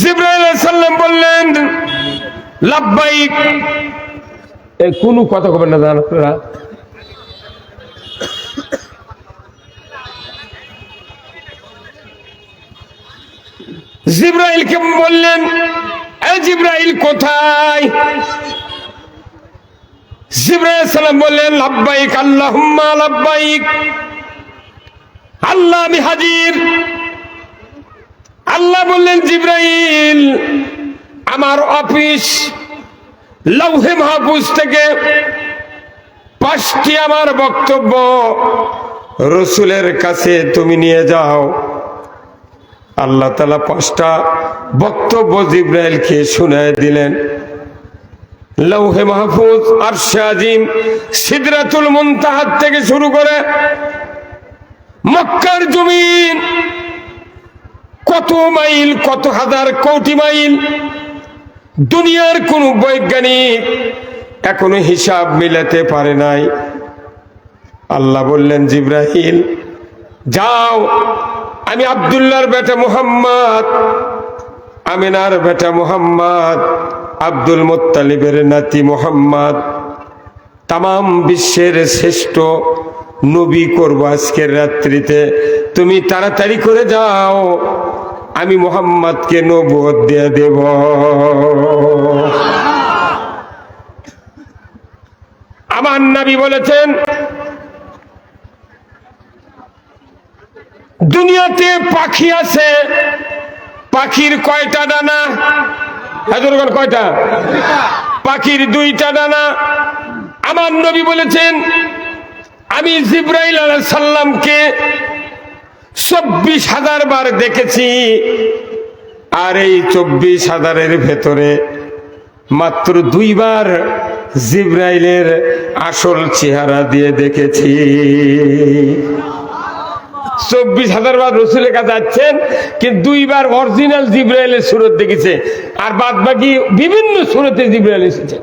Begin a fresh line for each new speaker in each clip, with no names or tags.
সাল্লাম বললেন, লাব্বাইক। এই কোনো কথা কবেন না জান আপনারা? জিব্রাইলকে বললেন জিব্রাইল কোথায়? জিব্রাইল সালাম বললেন, লাব্বাইক, আল্লাহুম্মা লাব্বাইক। আল্লাহ আমি হাজির। আল্লাহ বললেন, জিব্রাইল, আমার অফিস লৌহে মাহফুজ থেকে পাঁচটি আমার বক্তব্য রসুলের কাছে তুমি নিয়ে যাও। আল্লাহ তালা পাঁচটা বক্তব্য জিব্রাইলকে শুনায় দিলেন। লৌহে মাহফুজ আর আজিম, সিদরাতুল মুনতাহাত থেকে শুরু করে মক্কার জমিন কত মাইল, কত হাজার কোটি মাইল? দুনিয়ার কোন বৈজ্ঞানিক এখনও হিসাব মিলাতে পারে নাই। আল্লাহ বললেন জিব্রাহিল যাও, আমি আবদুল্লাহর বেটা মুহাম্মদ, আমিনার বেটা মুহাম্মদ, আব্দুল মোত্তালিবের নাতি মুহাম্মদ তাম বিশ্বের শ্রেষ্ঠ নবী করব আজকের রাত্রিতে। তুমি তাড়াতাড়ি করে যাও আমি মোহাম্মদকে নবুয়ত দিয়ে দেব। আমার নবী বলেছেন, দুনিয়াতে পাখি আছে, পাখির কয়টা ডানা? হাজুরগণ কয়টা? পাখির দুইটা ডানা। আমার নবী বলেছেন, আমি জিব্রাইল আলাহ সাল্লামকে চব্বিশ হাজার বার দেখেছি। আর এই চব্বিশ হাজারের ভেতরে মাত্র দুইবার জিব্রাইলের আসল চেহারা দিয়ে দেখেছি। চব্বিশ হাজার বার রসুলের কাছে যাচ্ছেন কিন্তু দুইবার অরিজিনাল জিব্রাইলের সুরত দেখেছে। আর বাদ বাকি বিভিন্ন সুরতে জিব্রাইল এসেছে।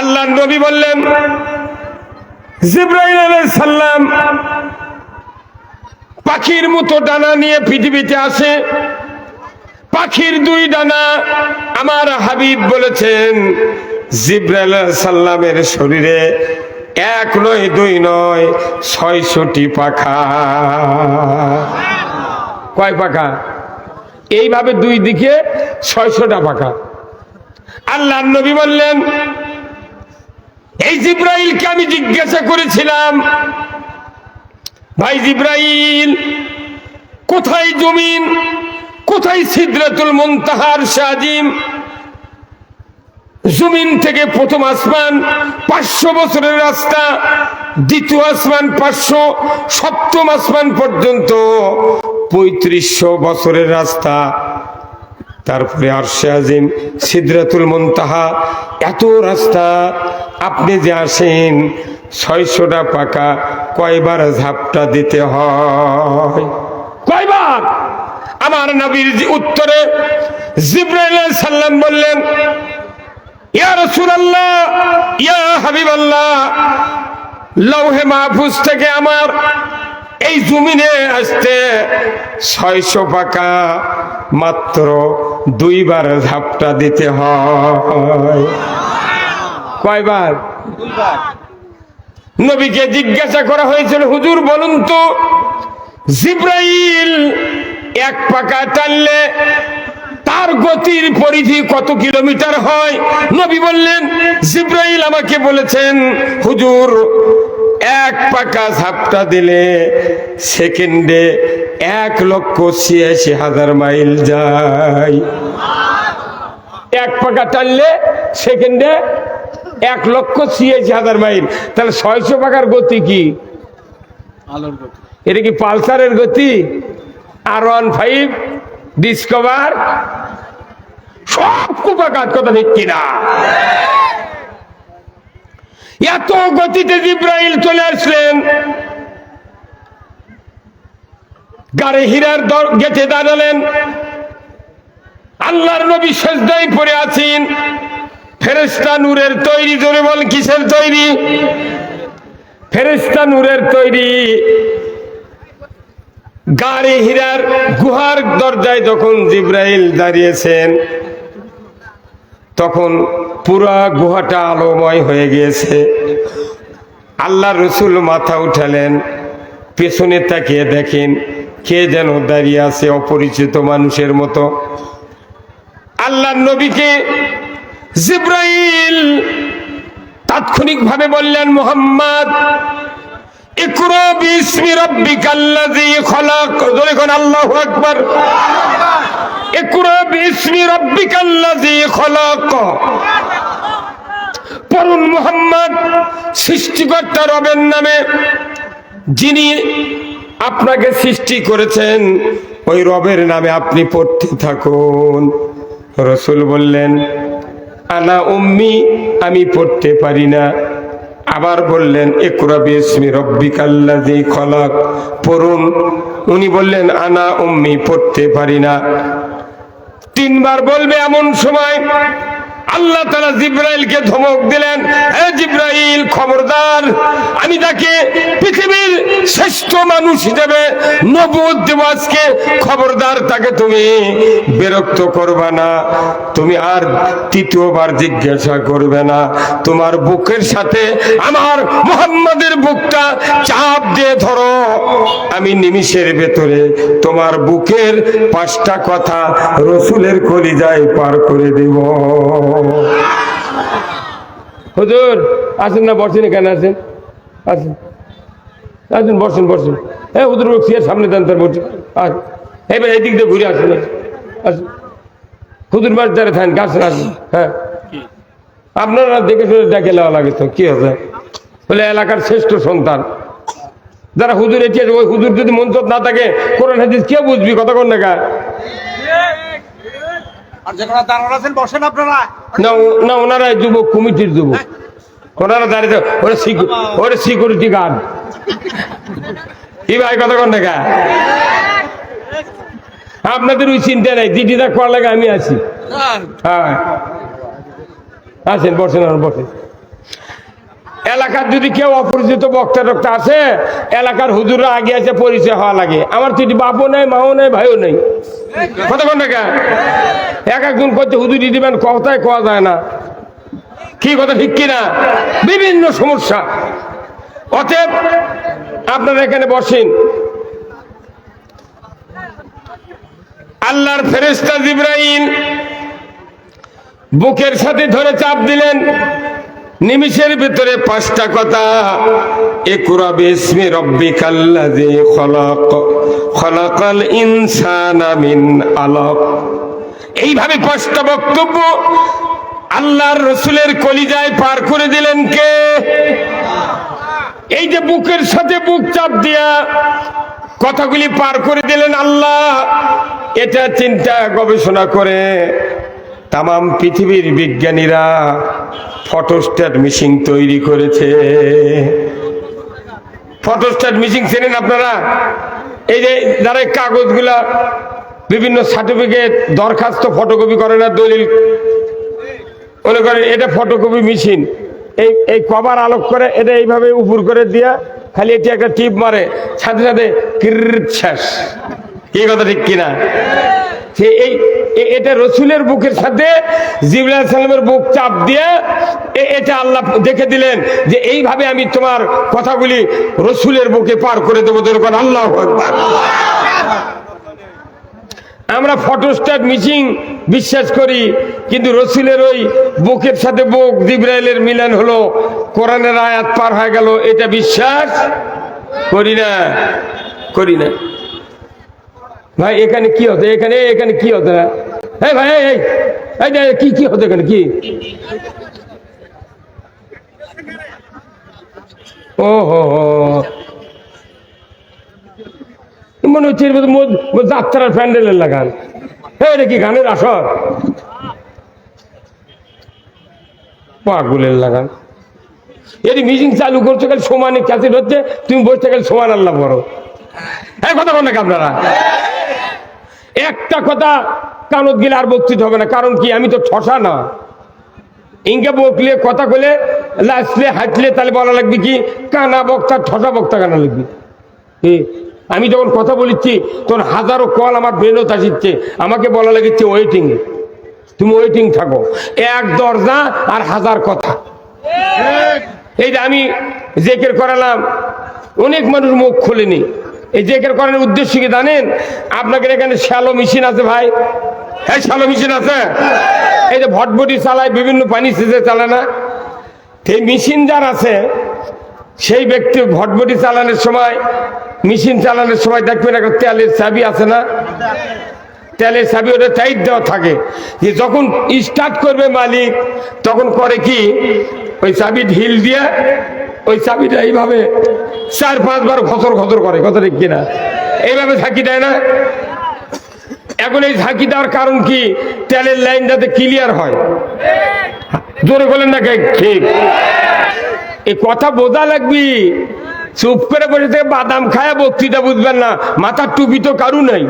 আল্লাহ নবী বললেন জিব্রাইল সালাম পাখির মতো ডানা নিয়ে পৃথিবীতে আসে। পাখির দুই ডানা আমার হাবিব বলেছেন, জিব্রাইল সালামের শরীরে এক নয়, দুই নয়, ছয়শটি পাখা। কয় পাখা? এইভাবে দুই দিকে ছয়শটা পাখা। আল্লাহ নবী বললেন এই জিব্রাইলকে আমি জিজ্ঞাসা করেছিলাম, ভাই জিব্রাইল, কোথায় জমিন? কোথায় সিদ্রাতুল মুনতাহার সাজিম জমিন থেকে প্রথম আসমান পাঁচশো বছরের রাস্তা, দ্বিতীয় আসমান পাঁচশো, সপ্তম আসমান পর্যন্ত পঁয়ত্রিশশো বছরের রাস্তা। তারপরে আরশে আজিম সিদ্রাতুল মুনতাহা, এত রাস্তা, আপনি যে আসেন, ছয়শটা পাকা, কয়বার ঝাপটা দিতে হয়। কয়বার? আমার নবীর উত্তরে জিব্রাইল সালাম বললেন, ইয়া রাসূলুল্লাহ, ইয়া হাবিবাল্লাহ, লৌহে মাহফুজ থেকে আমার এই জমিনে আসতে ছয়শো পাকা মাত্র দুইবার ঝাপটা দিতে হয়। কয়বার? নবীকে জিজ্ঞাসা করা হয়েছিল হুজুর বলুন তো জিব্রাইল এক পাকা টানলে তার গতির পরিধি কত কিলোমিটার হয়? নবী বললেন জিব্রাইল আমাকে বলেছেন হুজুর এক পাকা ঝাপটা দিলে সেকেন্ডে এক লক্ষ ছিয়াশি হাজার মাইল যায়। এক পাকা টানলে সেকেন্ডে এক লক্ষ ছিয়াশি হাজার মাইল। তাহলে ছয়শো পাকার গতি কি?
আলোর গতি।
এটা কি পালসারের গতি? আর ওয়ান ফাইভ ডিসকভার সব কুপাকাত কথা ঠিক কিনা? এত গতিতে জিব্রাইল চলে আসলেন। গাড়ি হীরার গেটে দাঁড়ালেন। আল্লাহর নবী সেজদাই পড়ে আছেন। ফেরেস্তা নূরের তৈরি, জোরে বল, কিসের তৈরি? ফেরেস্তা নূরের তৈরি। গাড়ি হীরার গুহার দরজায় যখন জিব্রাইল দাঁড়িয়েছেন তখন পুরা গুহাটা আলোময় হয়ে গিয়েছে। আল্লাহ রসুল মাথা উঠালেন, পেছনে তাকিয়ে দেখেন কে যেন দাঁড়িয়ে আছে অপরিচিত মানুষের মতো। আল্লাহ নবীকে জিব্রাইল তাৎক্ষণিকভাবে বললেন, মোহাম্মদ আল্লাহু আকবার। ইকরা বিসমি রাব্বিকাল্লাযী খলাক পড়ুন মোহাম্মদ, সৃষ্টিকর্তা রবের নামে, যিনি আপনাকে সৃষ্টি করেছেন, ওই রবের নামে আপনি পড়তে থাকুন। রসুল বললেন আনা উম্মি, আমি পড়তে পারি না। আবার বললেন একরা বিসমি রব্বিকাল্লাযী খলাক। পড়ুন। উনি বললেন, আনা উম্মি, পড়তে পারি না। তিনবার বলবে এমন সময় আল্লাহ তালা জিব্রাইলকে ধমক দিলেন হে জিব্রাইল খবরদার, আমি তাকে পৃথিবীর শ্রেষ্ঠ মানুষ হিসেবে নবুদ খবরদার তাকে তুমি বিরক্ত করবে না, তুমি আর তৃতীয়বার জিজ্ঞাসা করবে না, তোমার বুকের সাথে আমার মোহাম্মদের বুকটা চাপ দিয়ে ধরো, আমি নিমিষের ভেতরে তোমার বুকের পাঁচটা কথা রসুলের কলিজায় পার করে দেব। হুজুর, আসেন না, বসেন এখানে, আসেন। আসেন। আসেন, বসেন বসেন। হ্যাঁ হুজুর সিয়ার সামনে দেন তার বসে। আর এবার এই দিক দিয়ে ঘুরে আসুন আসুন। হুজুর বাস যারা থাকেন কাছেন আসুন হ্যাঁ। আপনারা দেখে শুনে ডেকে নেওয়া লাগে তো, কি হবে? বলে এলাকার শ্রেষ্ঠ সন্তান। যারা হুজুর এটি ওই হুজুর যদি মঞ্চত না থাকে, কোরআন হাদিস কে বুঝবি, কথা কতক্ষণ দেখা
আর যেখানে দাঁড়ানো আছেন বসেন আপনারা।
না না ওনারা যুবক কমিটির যুবক। ওনারা দাঁড়িয়ে ওরা ওরা সিকিউরিটি গার্ড কি ভাই কতক্ষণ দেখা? আপনাদের ওই চিন্তা নেই দিদিটা করা লাগে আমি আছি। হ্যাঁ। আসেন বসেন আর বসেন। এলাকার যদি কেউ অপরিচিত বক্তা টক্তা আছে এলাকার হুজুররা আগে আছে পরিচয় হওয়া লাগে। আমার এটি বাপও নেই মাও নেই ভাইও নেই। কতক্ষণ টাকা এক একজন করতে হুজুরি দিবেন কথায় কোয়া যায় না। কি কথা, ঠিক কিনা? বিভিন্ন সমস্যা। অতএব আপনারা এখানে বসেন। আল্লাহর ফেরেস্তা জিব্রাইল বুকের সাথে ধরে চাপ দিলেন, নিমিষের ভিতরে পাঁচটা কথা। একুরা বিসমি রব্বিকাল্লাযী খলাক, খলাকাল ইনসানা মিন আলাক। এইভাবে কষ্ট বক্তব্য আল্লাহর রসুলের কলিজায় পার করে দিলেন কে? এই যে বুকের সাথে বুক চাপ দিয়া কথাগুলি পার করে দিলেন আল্লাহ, এটা চিন্তা গবেষণা করে তাম পৃথিবীর বিজ্ঞানীরা ফটোস্ট্যাট মিশিং তৈরি করেছে। ফটোস্ট্যাট মিশিং চেনেন আপনারা? এই যে যারা কাগজগুলা বিভিন্ন সার্টিফিকেট দরখাস্ত ফটোকপি করে না, দলিল। মনে করেন এটা ফটোকপি মেশিন এই এই কভার আলোক করে এটা এইভাবে উপর করে দিয়া খালি এটি একটা টিপ মারে। সাথে সাথে শেষ। এই কথা ঠিক কিনা? সে এই এটা রসুলের বুকের সাথে জিবুল সালামের বুক চাপ দিয়ে এটা আল্লাহ দেখে দিলেন যে এইভাবে আমি তোমার কথাগুলি রসুলের বুকে পার করে দেবো। তোর আল্লাহ। আমরা ফটোস্ট্যাট মিচিং বিশ্বাস করি, কিন্তু রসুলের ওই বুকের সাথে বুক জিব্রাইলের মিলন হলো, কোরআনের আয়াত পার হয়ে গেল, এটা বিশ্বাস করি না করি না। ভাই, এখানে কি হতো, এখানে এখানে কি হতো না? এই ভাই এই, কি কি হতো এখানে, কি? ও, হো হো। মনে হচ্ছে এর যাত্রার প্যান্ডেলের লাগান। এই, এটা কি গানের আসর? পাগুলের লাগান। এর মিটিং চালু করছ খালি সমানে ক্যাসেট হচ্ছে তুমি বসে খালি সমান আল্লাহ বড় এই কথা বলেন আপনারা। একটা কথা কানত গেলে আর বক্তৃত হবে না কারণ কি আমি তো ঠসা না। ইনকে বকলে কথা কলে লাসলে হাঁটলে তাহলে বলা লাগবে কি কানা বক্তা ঠসা বক্তা কানা লাগবে। আমি যখন কথা বলিচ্ছি তখন হাজারো কল আমার ব্রেনত আসিচ্ছে। আমাকে বলা লেগেছে ওয়েটিং তুমি ওয়েটিং থাকো। এক দরজা আর হাজার কথা। এই যে আমি জেকের করালাম, অনেক মানুষ মুখ খোলেনি। এই জেকের করানোর উদ্দেশ্য কি জানেন? আপনাদের এখানে শ্যালো মেশিন আছে ভাই। হ্যাঁ শ্যালো মেশিন আছে। এই যে ভটভটি চালায়, বিভিন্ন পানি সেচে চালায় না। সেই মেশিন যার আছে, সেই ব্যক্তি ভটভটি চালানোর সময় মেশিন চালানোর সময় দেখবেন একটা তেলের চাবি আছে না? তেলের চাবি ওটা টাইট দেওয়া থাকে। যে যখন স্টার্ট করবে মালিক, তখন করে কি? ওই চাবি ঢিল দিয়ে, ওই চাবিটা এইভাবে চার, পাঁচবার খসর খসর করে, কথা ঠিক কিনা? এইভাবে ঝাঁকি দেয় না? এখন এই ঝাঁকি দেওয়ার কারণ কি? তেলের লাইন যাতে ক্লিয়ার হয়। জোরে বলেন না? ঠিক। এই কথা বোঝা লাগবি। চুপ করে বসে থেকে বাদাম খায়া বক্তৃতা বুঝবেন না, মাথার টুপি তো কারু নাই।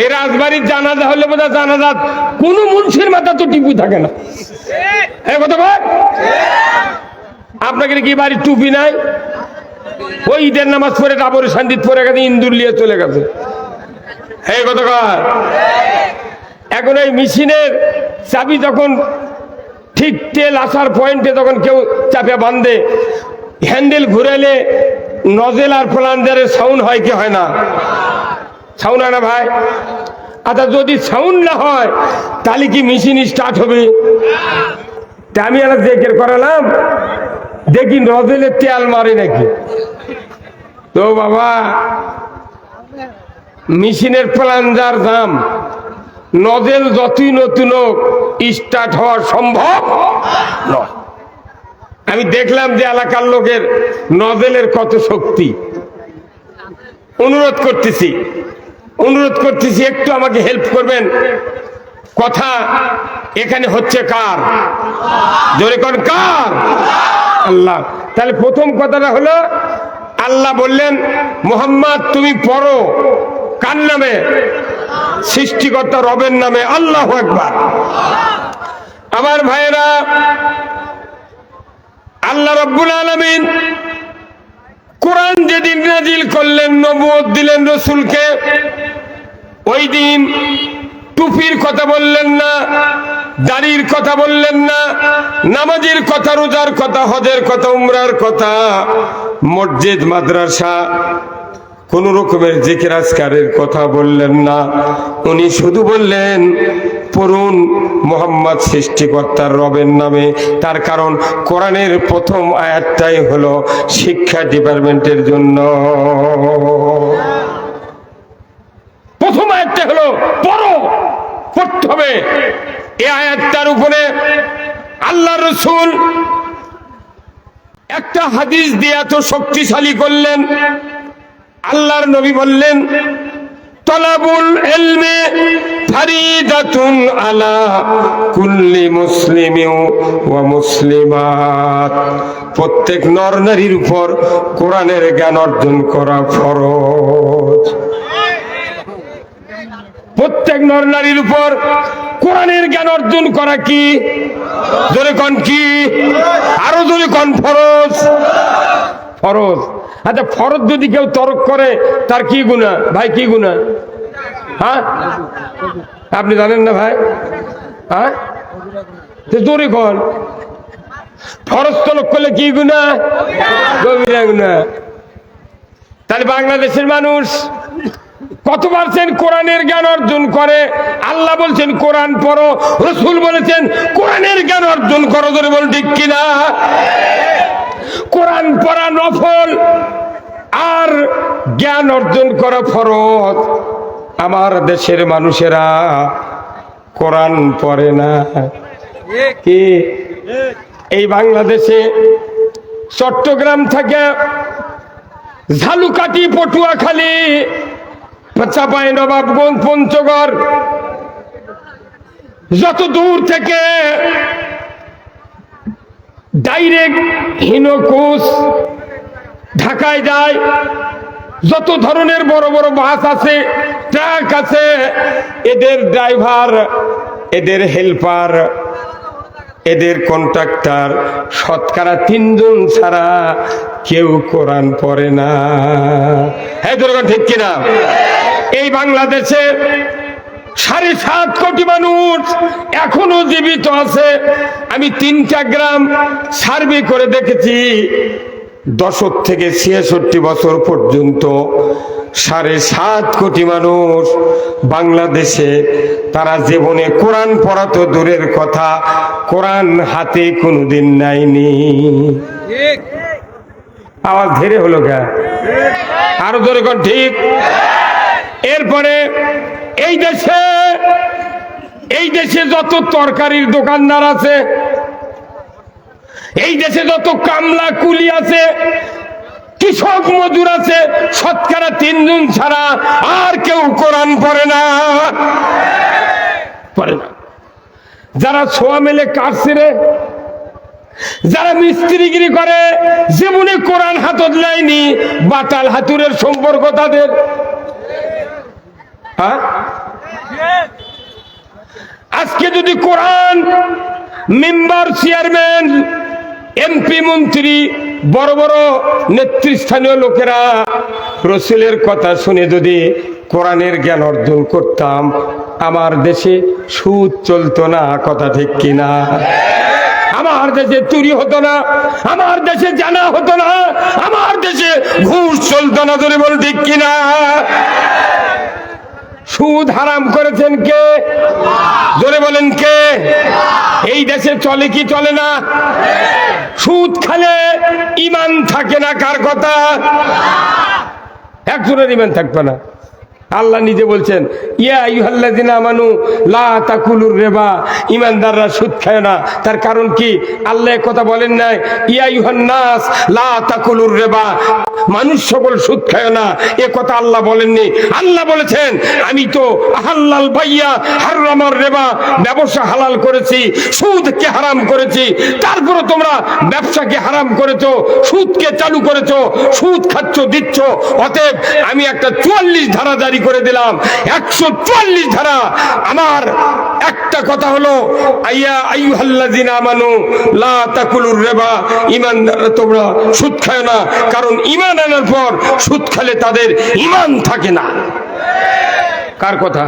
এই রাজবাড়ির জানাজা হলে বোধহয় জানাজা কোনো মুন্সির মাথা তো টিপু থাকে না। কথা আপনাকে কি বাড়ির টুপি নাই? ওই ঈদের নামাজ পরে ডাবরে শান্তিত পরে গেছে, ইন্দুর নিয়ে চলে গেছে। এই কথা এখন এই মেশিনের চাবি যখন ঠিক তেল আসার পয়েন্টে যখন কেউ চাপে বাঁধে হ্যান্ডেল ঘুরাইলে নজেল আর প্লাঞ্জারের সাউন্ড হয় কি হয় না? সাউন্ড হয় না ভাই? আচ্ছা যদি সাউন্ড না হয়, তাহলে কি মেশিন স্টার্ট হবে? আমি একটা জেকের করালাম, দেখি নজেলের তেল মারে নাকি। তো বাবা, মেশিনের প্লাঞ্জার দাম, নজেল যতই নতুন হোক স্টার্ট হওয়া সম্ভব নয়। আমি দেখলাম যে এলাকার লোকের নজেলের কত শক্তি। অনুরোধ করতেছি অনুরোধ করতেছি, একটু আমাকে হেল্প করবেন। কথা এখানে হচ্ছে কার? জোরে কর কার? আল্লাহ। তাহলে প্রথম কথাটা হলো, আল্লাহ বললেন, মোহাম্মদ, তুমি পড়ো। কার নামে? সৃষ্টিকর্তা রবের নামে, আল্লাহ একবার আমার ভাইয়েরা আল্লাহ রব্বুল আলমিন কোরআন যেদিন নাজিল করলেন নবুয়ত দিলেন রসুলকে ওই দিন টুপির কথা বললেন না, দাড়ির কথা বললেন না, নামাজের কথা, রোজার কথা, হজের কথা, উমরার কথা, মসজিদ, মাদ্রাসা কোন রকমের জিকির আজকারের কথা বললেন না। উনি শুধু বললেন, পড়ুন মোহাম্মদ সৃষ্টিকর্তার রবের নামে। তার কারণ কোরআনের প্রথম আয়াতটাই হলো শিক্ষা ডিপার্টমেন্টের জন্য। প্রথম আয়াতটা হলো, পড়ো, পড়তে হবে। এ আয়াতটার উপরে আল্লাহ রসুল একটা হাদিস দিয়ে এত শক্তিশালী করলেন। আল্লাহর নবী বললেন, তলাবুল এলমে আলা কুল্লি প্রত্যেক নর নারীর উপর কোরআনের জ্ঞান অর্জন করা ফরজ। প্রত্যেক নর নারীর উপর কোরআনের জ্ঞান অর্জন করা কি? জোরে কন কি? আরও জোরে কন ফরজ। ফরজ। আচ্ছা ফরজ যদি কেউ তরক করে, তার কি গুণা ভাই, কি গুণা হ্যাঁ? আপনি জানেন না ভাই? হ্যাঁ? জোরে কন। ফরজ তলক করলে কি গুণা গভীরা গুণা তাহলে বাংলাদেশের মানুষ কত পারছেন কোরআনের জ্ঞান অর্জন করে? আল্লাহ বলছেন, কোরআন পড়ো, রসুল বলেছেন, কোরআনের জ্ঞান অর্জন করো ধরে বল ঠিক কিনা? কোরআন পড়া নফল আর জ্ঞান অর্জন করা ফরজ। আমার দেশের মানুষেরা কোরআন পড়ে না। কি? এই বাংলাদেশে চট্টগ্রাম থেকে ঝালুকাটি, পটুয়াখালী চাপাই নবাবগঞ্জ, পঞ্চগড়, যত দূর থেকে ডাইরেক্ট হিনকুশ ঢাকায় যায়। যত ধরনের বড় বড় বাস আছে, ট্রাক আছে, এদের ড্রাইভার, এদের হেল্পার, এদের কন্ট্রাক্টর, শতকরা তিনজন ছাড়া কেউ কোরআন পড়ে না। হ্যাঁ ঠিক কিনা? এই বাংলাদেশে সাড়ে সাত কোটি মানুষ এখনও জীবিত আছে। আমি তিনটা গ্রাম সার্ভে করে দেখেছি। দশক থেকে ছিয়াষট্টি বছর পর্যন্ত সাড়ে সাত কোটি মানুষ বাংলাদেশে তারা জীবনে কোরআন পড়া তো দূরের কথা, কোরআন হাতে কোনোদিন নাইনি। আওয়াজ ধীরে হলো গা। আরও ধরে ঠিক? এরপরে এই দেশে এই দেশে যত তরকারির দোকানদার আছে, এই দেশে যত কামলা কুলি আছে, কৃষক মজুর আছে, শতকরা তিনজন ছাড়া আর কেউ কোরআন পড়ে না। পড়ে না। যারা ছোয়া মেলে কাটছে যারা মিস্ত্রিগিরি করে, জীবনে কোরআন হাতত লাইনি বাটাল হাতুরের সম্পর্ক তাদের। হ্যাঁ? আজকে যদি কোরআন মেম্বার চেয়ারম্যান, এমপি, মন্ত্রী, বড় বড় নেতৃস্থানীয় লোকেরা রসুলের কথা শুনে যদি কোরআনের জ্ঞান অর্জন করতাম, আমার দেশে সুদ চলতো না, কথা ঠিক কিনা আমার দেশে চুরি হতো না, আমার দেশে জানা হতো না, আমার দেশে ঘুষ চলতো না ধরে বল ঠিক কিনা সুদ হারাম করেছেন কে? জোরে বলেন কে? এই দেশে চলে কি চলে না? সুদ খালে ইমান থাকে না, কার কথা? একজনের ইমান থাকবে না। আল্লাহ নিজে বলছেন, ইয়া ইউহাল্লাযিনা আমানু, লা তাকুলুর রিবা। ইমানদাররা সুদ খায় না। তার কারণ কি? আল্লাহ কথা বলেন নাই, ইয়া ইউহান নাস লা তাকুলুর রিবা। মানুষ সকল সুদ খায় না। এ কথা আল্লাহ বলেননি। আল্লাহ বলেছেন, আমি তো আহাল্লাল ভাইয়া হারামার রেবা, ব্যবসা হালাল করেছি, সুদকে হারাম করেছি। তারপরে তোমরা ব্যবসাকে হারাম করেছ, সুদকে চালু করেছ, সুদ খাচ্ছ, দিচ্ছ। অতএব আমি একটা চুয়াল্লিশ ধারা জারি করে দিলাম। একশো চুয়াল্লিশ ধারা। আমার একটা কথা হলো, আইয়া আইয়ুহাল্লাযিনা আমানু, লা তাকুলুর রেবা। ইমান তোমরা সুদ খায় না, কারণ ইমান আনার পর সুদ খেলে তাদের ইমান থাকে না। কার কথা?